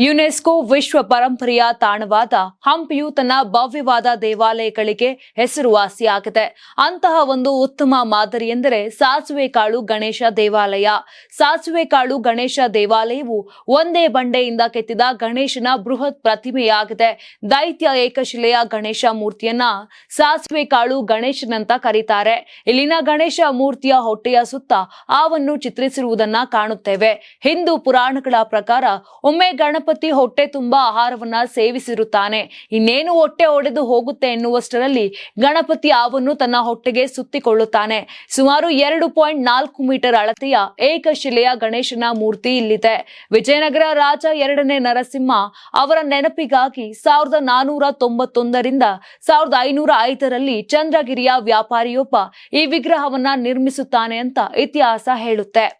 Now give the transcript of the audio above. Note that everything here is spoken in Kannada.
ಯುನೆಸ್ಕೋ ವಿಶ್ವ ಪರಂಪರೆಯ ತಾಣವಾದ ಹಂಪಿಯು ತನ್ನ ಭವ್ಯವಾದ ದೇವಾಲಯಗಳಿಗೆ ಹೆಸರುವಾಸಿಯಾಗಿದೆ ಅಂತಹ ಒಂದು ಉತ್ತಮ ಮಾದರಿ ಎಂದರೆ ಸಾಸುವೆ ಕಾಳು ಗಣೇಶ ದೇವಾಲಯ. ಸಾಸುವೆ ಕಾಳು ಗಣೇಶ ದೇವಾಲಯವು ಒಂದೇ ಬಂಡೆಯಿಂದ ಕೆತ್ತಿದ ಗಣೇಶನ ಬೃಹತ್ ಪ್ರತಿಮೆಯಾಗಿದೆ. ದೈತ್ಯ ಏಕಶಿಲೆಯ ಗಣೇಶ ಮೂರ್ತಿಯನ್ನ ಸಾಸುವೆ ಕಾಳು ಗಣೇಶನಂತ ಕರೀತಾರೆ. ಇಲ್ಲಿನ ಗಣೇಶ ಮೂರ್ತಿಯ ಹೊಟ್ಟೆಯ ಸುತ್ತ ಆವನ್ನು ಚಿತ್ರಿಸಿರುವುದನ್ನ ಕಾಣುತ್ತೇವೆ. ಹಿಂದೂ ಪುರಾಣಗಳ ಪ್ರಕಾರ ಒಮ್ಮೆ ಗಣಪತಿ ಹೊಟ್ಟೆ ತುಂಬಾ ಆಹಾರವನ್ನ ಸೇವಿಸಿರುತ್ತಾನೆ. ಇನ್ನೇನು ಹೊಟ್ಟೆ ಒಡೆದು ಹೋಗುತ್ತೆ ಎನ್ನುವಷ್ಟರಲ್ಲಿ ಗಣಪತಿ ಆವನ್ನು ತನ್ನ ಹೊಟ್ಟೆಗೆ ಸುತ್ತಿಕೊಳ್ಳುತ್ತಾನೆ. ಸುಮಾರು ಎರಡು ಪಾಯಿಂಟ್ ನಾಲ್ಕು ಮೀಟರ್ ಅಳತೆಯ ಏಕಶಿಲೆಯ ಗಣೇಶನ ಮೂರ್ತಿ ಇಲ್ಲಿದೆ. ವಿಜಯನಗರ ರಾಜ ಎರಡನೇ ನರಸಿಂಹ ಅವರ ನೆನಪಿಗಾಗಿ ಸಾವಿರದ ನಾನೂರ ತೊಂಬತ್ತೊಂದರಿಂದ ಸಾವಿರದ ಐನೂರ ಐದರಲ್ಲಿ ಚಂದ್ರಗಿರಿಯ ವ್ಯಾಪಾರಿಯೊಬ್ಬ ಈ ವಿಗ್ರಹವನ್ನ ನಿರ್ಮಿಸುತ್ತಾನೆ ಅಂತ ಇತಿಹಾಸ ಹೇಳುತ್ತೆ.